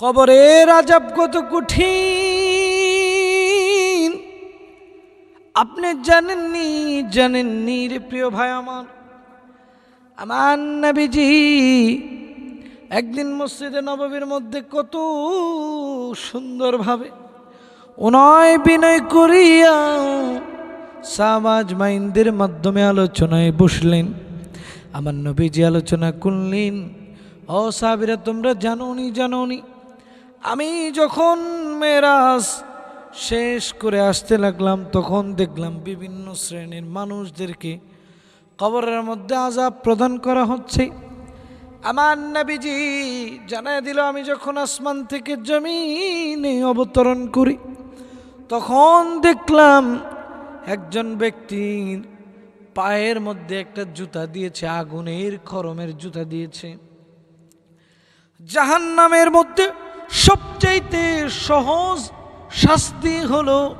কবরের আজাব কত কঠিন। আপনি জানেননি জানেননি রে প্রিয় ভাই আমার। আমার নবীজি একদিন মসজিদে নববীর মধ্যে কত সুন্দরভাবে উনয় বিনয় করিয়া সামাজ মাইন্দের মাধ্যমে আলোচনায় বসলেন। আমার নবীজি আলোচনা করলেন, ও সাবিরা তোমরা জানোনি জানোনি। আমি যখন মেরাজ শেষ করে আসতে লাগলাম, তখন দেখলাম বিভিন্ন শ্রেণির মানুষদেরকে কবরের মধ্যে আজাব প্রদান করা হচ্ছে। আমার নবীজি জানাই দিল, আমি যখন আসমান থেকে জমিনে অবতরণ করি, তখন দেখলাম একজন ব্যক্তির পায়ের মধ্যে একটা জুতা দিয়েছে, আগুনের খরমের জুতা দিয়েছে। জাহান্নামের মধ্যে সবচাইতে সহজ শাস্তি হলো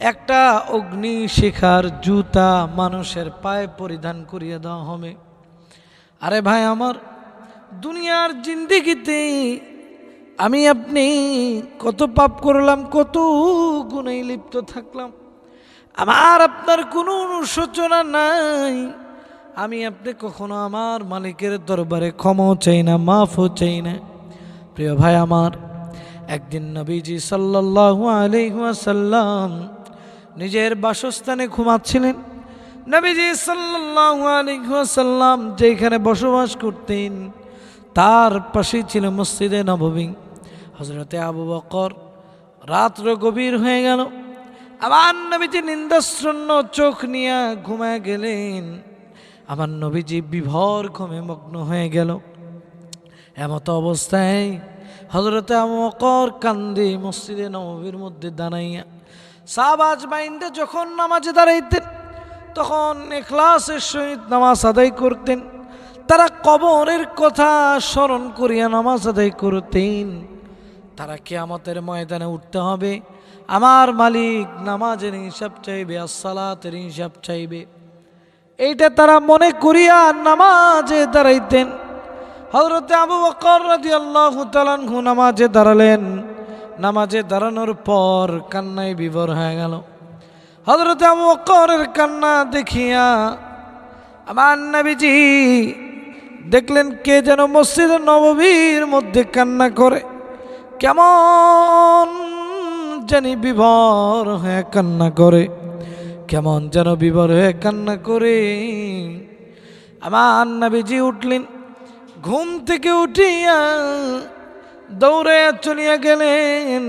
একটা অগ্নি শিখার জুতা মানুষের পায়ে পরিধান করিয়ে দেওয়া হবে। আরে ভাই আমার, দুনিয়ার জিন্দিগিতে আমি আপনি কত পাপ করলাম, কত গুণেই লিপ্ত থাকলাম। আমার আপনার কোনো অনুশোচনা নাই। আমি আপনি কখনো আমার মালিকের দরবারে ক্ষমাও চাই না, মাফও চাই না। প্রিয় ভাই আমার, একদিন নবীজি সাল্লাল্লাহু আলাইহি নিজের বাসস্থানে ঘুমাচ্ছিলেন। নবীজি সাল্লাল্লাহু আলাইহি ওয়াসাল্লাম যেখানে বসবাস করতেন, তার পাশেই ছিল মসজিদে নববী হজরতে আবু বকর রাত্র গভীর হয়ে গেল। আমার নবীজি নিন্দাশ্রন্ন চোখ নিয়ে ঘুমায় গেলেন। আমার নবীজি বিভর ঘুমে মগ্ন হয়ে গেল। এমত অবস্থায় হজরতে আমকর কান্দি মসজিদে নবীর মধ্যে দাঁড়াইয়া সাবাজ মাইন্ডে যখন নামাজে দাঁড়াইতেন, তখন এখলাসের সহিত নামাজ আদায় করতেন। তারা কবরের কথা স্মরণ করিয়া নামাজ আদায় করতেন। তারা কেয়ামতের ময়দানে উঠতে হবে। আমার মালিক নামাজের হিসাব চাইবে আসসালাতের হিসাব চাইবে। এইটা তারা মনে করিয়া নামাজে দাঁড়াইতেন। হজরতে আবু বকর তাআলাহু নামাজে দাঁড়ালেন। নামাজে দাঁড়ানোর পর কান্নায় বিভোর হয়ে গেল। হজরতে আবু বকরের কান্না দেখিয়া আমার নবীজি দেখলেন কে যেন মসজিদ নববীর মধ্যে কান্না করে। কেমন জানি বিভর হয়ে কান্না করে। কেমন যেন বিভর হয়ে কান্না করে। আমার নবীজি উঠলেন। ঘুম থেকে উঠিয়া দৌড়ে চলিয়া গেলেন।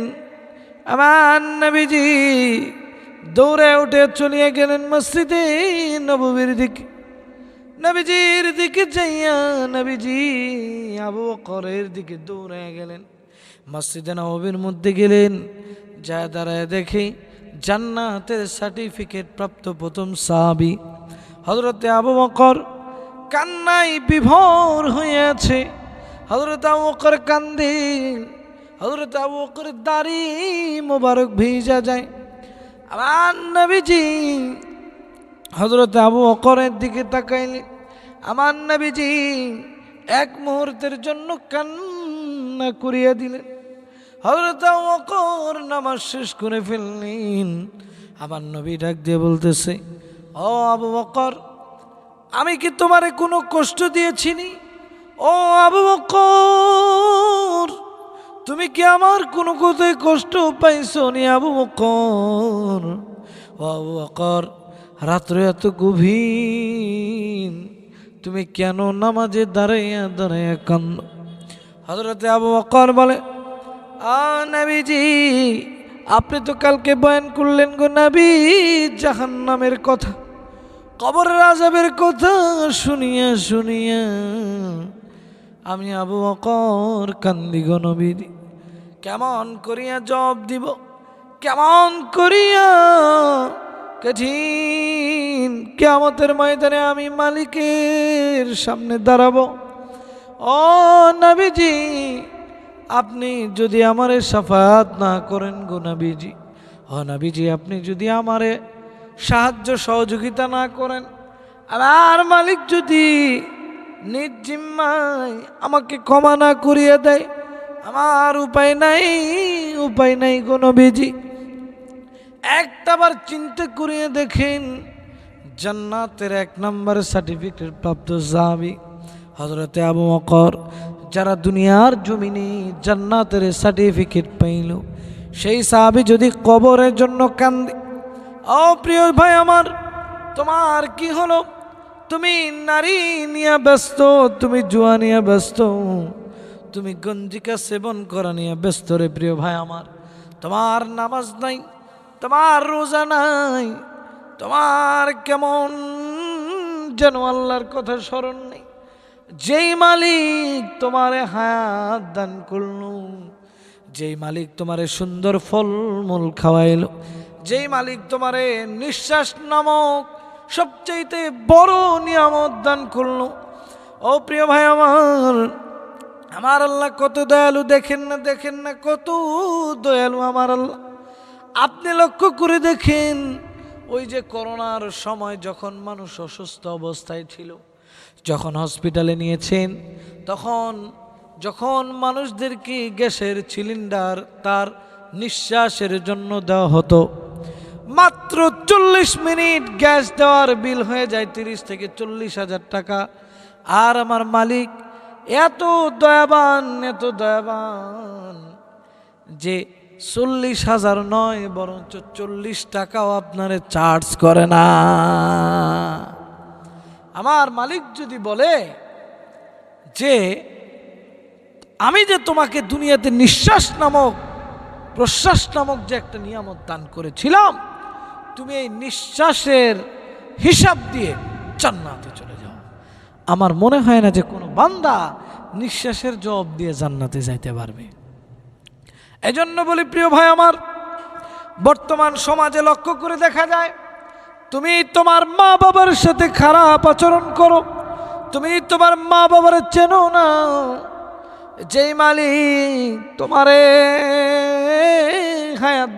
আমার নবীজি দৌড়ে উঠে চলিয়া গেলেন মসজিদে নববীর দিকে। নবীজির দিকে যাইয়া নবীজি আবু বকরের দিকে দৌড়ে গেলেন। মসজিদে নববীর মধ্যে গেলেন যা দাঁড়ায় দেখে জান্নাতের সার্টিফিকেট প্রাপ্ত প্রথম সাহাবি হজরতে আবু বকর কান্নাই বিভোর হয়েছে। হজরত আবু বকর কান্দে হজরত আবু বকর দাড়ি মোবারক ভিজা যায়। আমার নবীজি হজরত আবু অকরের দিকে তাকাইলেন আমার নবীজি এক মুহূর্তের জন্য কান্না করিয়া দিলেন। হজরত অকর নামাজ শেষ করে ফেললেন। আমার নবী ডাক দিয়ে বলতেছে, ও আবু বকর আমি কি তোমারে কোনো কষ্ট দিয়েছিনি? ও আবু বকর, তুমি কি আমার কোনো কোথায় কষ্ট পাইছো নি আবু বকর? ও আবু বকর, রাত্রে এত গভীর, তুমি কেন নামাজে দাঁড়াইয়া দাঁড়াইয়া কান্দ? হজরতে আবু বকর বলে, আ নবীজি, আপনি তো কালকে বয়ান করলেন গো নবী, জাহান্নামের কথা। কবরের আজাবের কথা শুনিয়া শুনিয়া আমি আবু অকর কান্দি গো নবীজি কেমন করিয়া জব দিব? কেমন করিয়া? কঠিন কেমতের ময়দানে আমি মালিকের সামনে দাঁড়াবো। ও নবীজি, আপনি যদি আমারে সাফাত না করেন গো নবীজি। ও নবীজি, আপনি যদি আমারে সাহায্য সহযোগিতা না করেন। আর মালিক যদি নিজ জিম্মায় আমাকে ক্ষমা না করিয়ে দেয়, আমার উপায় নাই উপায় নাই কোনো বেজি একটাবার চিন্তা করিয়ে দেখেন, জান্নাতের এক নম্বর সার্টিফিকেট প্রাপ্ত সাহাবি হজরতে আবু মকর যারা দুনিয়ার জমিনে জান্নাতের সার্টিফিকেট পাইল। সেই সাহাবি যদি কবরের জন্য কান্দে ও প্রিয় ভাই আমার, তোমার কি হলো? তুমি নারী নিয়ে ব্যস্ত, তুমি জুয়া নিয়ে ব্যস্ত, তুমি গঞ্জিকা সেবন করা নিয়ে ব্যস্ত রে প্রিয় ভাই আমার। তোমার নামাজ নাই, তোমার রোজা নাই, তোমার কেমন যেন আল্লাহর কথা স্মরণ নেই। যেই মালিক তোমারে হায়াত দান করল, যেই মালিক তোমারে সুন্দর ফলমূল খাওয়াইলো যেই মালিক তোমারে নিঃশ্বাস নামক সবচাইতে বড় নিয়ামত দান করল। ও প্রিয় ভাই আমার আমার আল্লাহ কত দয়ালু, দেখেন না দেখেন না, কত দয়ালু আমার আল্লাহ। আপনি লক্ষ্য করে দেখেন, ওই যে করোনার সময় যখন মানুষ অসুস্থ অবস্থায় ছিল, যখন হসপিটালে নিয়েছেন, তখন যখন মানুষদেরকে গ্যাসের সিলিন্ডার তার নিঃশ্বাসের জন্য দেওয়া হতো মাত্র চল্লিশ মিনিট গ্যাস দেওয়ার বিল হয়ে যায় তিরিশ থেকে চল্লিশ হাজার টাকা। আর আমার মালিক, এত দয়াবান এত দয়াবান যে চল্লিশ হাজার নয়, বরঞ্চ চল্লিশ টাকাও আপনারে চার্জ করে না। আমার মালিক যদি বলে যে, আমি যে তোমাকে দুনিয়াতে নিঃশ্বাস নামক, প্রশ্বাস নামক যে একটা নিয়ামত দান করেছিলাম তুমি এই নিঃশ্বাসের হিসাব দিয়ে জান্নাতে চলে যাও। আমার মনে হয় না যে কোনো বান্দা নিঃশ্বাসের জবাব দিয়ে জান্নাতে যাইতে পারবে। এজন্য বলি, প্রিয় ভাই আমার, বর্তমান সমাজে লক্ষ্য করে দেখা যায়, তুমি তোমার মা বাবার সাথে খারাপ আচরণ করো, তুমি তোমার মা বাবার চেনো না, যেই মালিক তোমারে হায়াত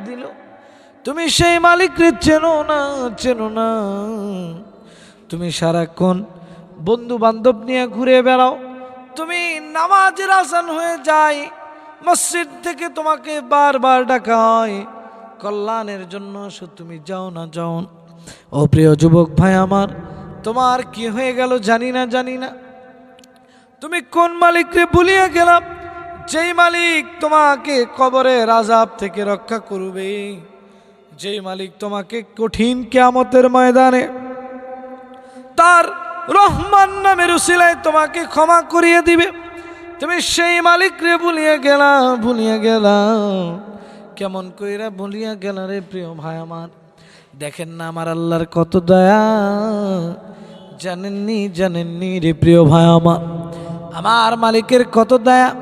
তুমি সেই মালিকরে চেনো না চেনো না। তুমি সারাক্ষণ বন্ধু বান্ধব নিয়ে ঘুরে বেড়াও। তুমি নামাজের আসান হয়ে যায়, মসজিদ থেকে তোমাকে বারবার ডাকা হয়। কল্যাণের জন্য তুমি যাও না, যাও। ও প্রিয় যুবক ভাই আমার, তোমার কি হয়ে গেল জানি না জানি না। তুমি কোন মালিকরে ভুলিয়ে গেলাম? যেই মালিক তোমাকে কবরের আজাব থেকে রক্ষা করবে। যেই মালিক তোমাকে কঠিন কেয়ামতের ময়দানে তার রহমান নামের উসিলায় তোমাকে ক্ষমা করিয়ে দিবে। তুমি সেই মালিকরে ভুলিয়ে গেলা ভুলিয়ে গেলা। কেমন কইরা ভুলিয়া গেলা রে প্রিয় ভাই আমার? দেখেন না আমার আল্লাহর কত দয়া। জানেননি জানেননি রে প্রিয় ভাই আমার। আমার মালিকের কত দয়া।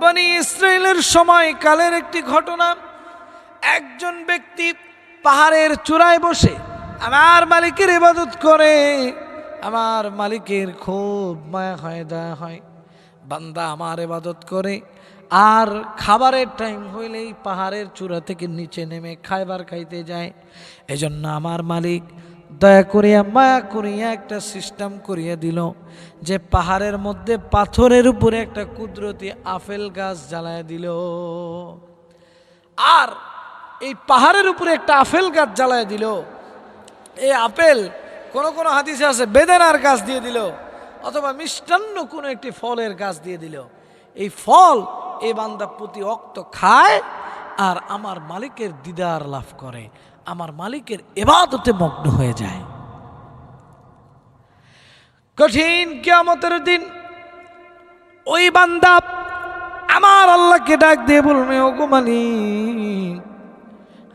বনি ইসরায়েলের সময় কালের একটি ঘটনা। একজন ব্যক্তি পাহাড়ের চূড়ায় বসে আমার মালিকের ইবাদত করে, আমার মালিকের খুব মায়া হয়, দয়া হয়। বান্দা আমার ইবাদত করে, আর খাবারের টাইম হইলেই পাহাড়ের চূড়া থেকে নিচে নেমে খাইবার খাইতে যায়। এজন্য আমার মালিক দয়া করিয়া, মায়া করিয়া একটা সিস্টেম করিয়া দিল, যে পাহাড়ের মধ্যে পাথরের উপরে একটা কুদরতি আপেল গাছ জ্বালায় দিল। আর এই পাহাড়ের উপরে একটা আপেল গাছ জ্বালায় দিল। এই আপেল কোনো কোনো হাদিসে আছে, বেদেনার গাছ দিয়ে দিল, অথবা মিষ্টান্ন কোনো একটি ফলের গাছ দিয়ে দিল। এই ফল এই বান্দা প্রতি অক্ত খায় আর আমার মালিকের দিদার লাভ করে। আমার মালিকের এবাদতে মগ্ন হয়ে যায়। কঠিন কিয়ামতের দিন ওই বান্দা আমার আল্লাহকে ডাক দিয়ে বলবে, ওগো মালিক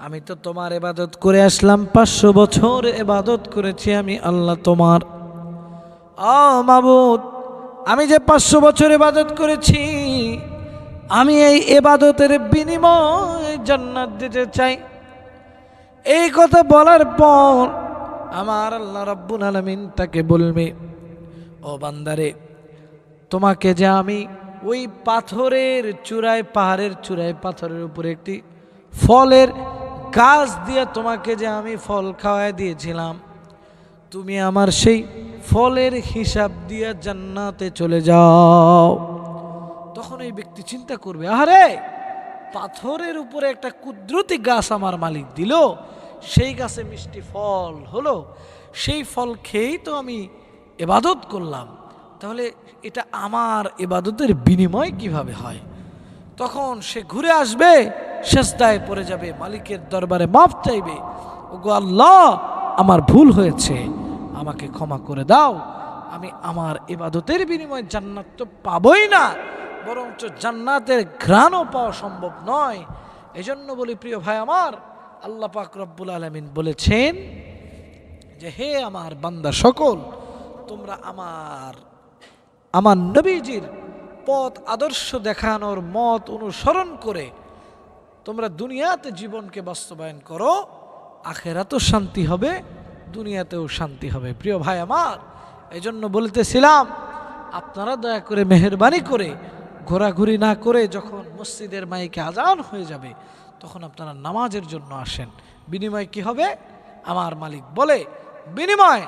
আমি তো তোমার এবাদত করে আসলাম, পাঁচশো বছর এবাদত করেছি আমি, আল্লাহ তোমার। মাবুদ, আমি যে পাঁচশো বছর এবাদত করেছি, আমি এই এবাদতের বিনিময় জান্নাত দিতে চাই। এই কথা বলার পর আমার আল্লাহ রব্বুল আলমিন তাকে বলবে, ও বান্দারে, তোমাকে যে আমি ওই পাথরের চূড়ায়, পাহাড়ের চূড়ায়, পাথরের উপরে একটি ফলের গাছ দিয়ে তোমাকে যে আমি ফল খাওয়াই দিয়েছিলাম, তুমি আমার সেই ফলের হিসাব দিয়ে জান্নাতে চলে যাও। তখন এই ব্যক্তি চিন্তা করবে আরে পাথরের উপরে একটা কুদরতি গাছ আমার মালিক দিল, সেই গাছে মিষ্টি ফল হলো, সেই ফল খেয়েই তো আমি এবাদত করলাম। তাহলে এটা আমার এবাদতের বিনিময় কীভাবে হয়? তখন সে ঘুরে আসবে শেষদায় পড়ে যাবে, মালিকের দরবারে মাফ চাইবে। ওগো আল্লাহ, আমার ভুল হয়েছে, আমাকে ক্ষমা করে দাও। আমি আমার ইবাদতের বিনিময়ে জান্নাত তো পাবই না, বরঞ্চ জান্নাতের ঘ্রাণও পাওয়া সম্ভব নয়। এজন্য বলি, প্রিয় ভাই আমার, আল্লাহ পাক রব্বুল আলমিন বলেছেন যে, হে আমার বান্দা সকল, তোমরা আমার আমার নবীজির পথ আদর্শ দেখানোর মত অনুসরণ করে তোমরা দুনিয়াতে জীবনকে বাস্তবায়ন করো, আখেরাতেও শান্তি হবে, দুনিয়াতেও শান্তি হবে। প্রিয় ভাই আমার এই জন্য বলতেছিলাম, আপনারা দয়া করে মেহরবানি করে, ঘোরাঘুরি না করে যখন মসজিদের মাইকে আজান হয়ে যাবে, তখন আপনারা নামাজের জন্য আসেন। বিনিময় কি হবে? আমার মালিক বলে, বিনিময়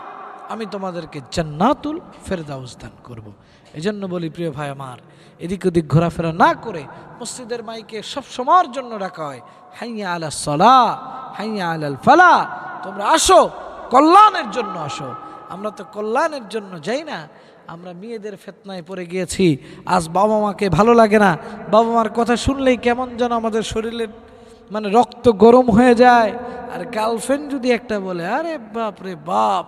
তোমাদেরকে জান্নাতুল ফেরদাউস দান করব। এই জন্য বলি, প্রিয় ভাই আমার, এদিক ওদিক ঘোরাফেরা না করে মসজিদের মাইকে সব সময়ের জন্য রাখা হয়। হাইয়া আলা সলা, হাইয়া আলাল ফালা। তোমরা আসো, কল্যাণের জন্য আসো। আমরা তো কল্যাণের জন্য যাই না। আমরা মেয়েদের ফেতনায় পড়ে গিয়েছি। আজ বাবা মাকে ভালো লাগে না। বাবা মার কথা শুনলেই কেমন যেন আমাদের শরীরের মানে রক্ত গরম হয়ে যায়। আর গার্লফ্রেন্ড যদি একটা বলে, আরে বাপ রে বাপ,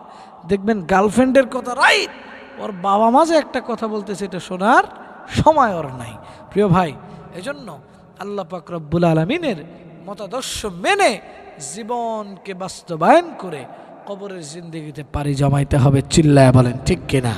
দেখবেন গার্লফ্রেন্ডের কথা রাইট ওর বাবা মা যে একটা কথা বলতেছে, এটা শোনার সময় ওর নাই। প্রিয় ভাই, এজন্য আল্লাহ পাক রব্বুল আলমিনের মতাদর্শ মেনে জীবনকে বাস্তবায়ন করে কবরের জিন্দিগিতে পাড়ি জমাইতে হবে, চিল্লায় বলেন, ঠিক কিনা?